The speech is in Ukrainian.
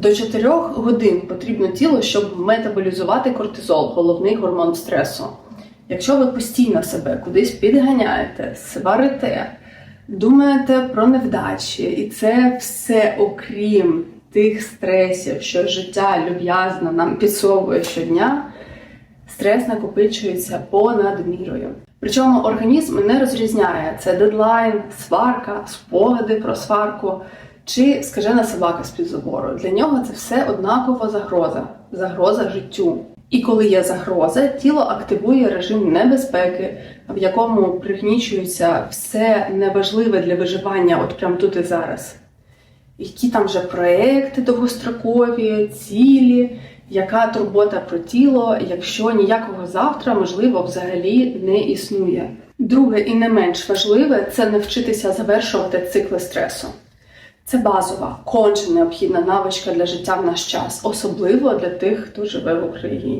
До 4 годин потрібно тілу, щоб метаболізувати кортизол, головний гормон стресу. Якщо ви постійно себе кудись підганяєте, сварите, думаєте про невдачі, і це все окрім тих стресів, що життя люб'язно нам підсовує щодня, стрес накопичується понад мірою. Причому організм не розрізняє це дедлайн, сварка, спогади про сварку чи скажена собака з під забору. Для нього це все однаково загроза, загроза життю. І коли є загроза, тіло активує режим небезпеки, в якому пригнічується все неважливе для виживання, от прямо тут і зараз. Які там вже проекти довгострокові, цілі, яка турбота про тіло, якщо ніякого завтра, можливо, взагалі не існує. Друге і не менш важливе це навчитися завершувати цикли стресу. Це базова, конче необхідна навичка для життя в наш час, особливо для тих, хто живе в Україні.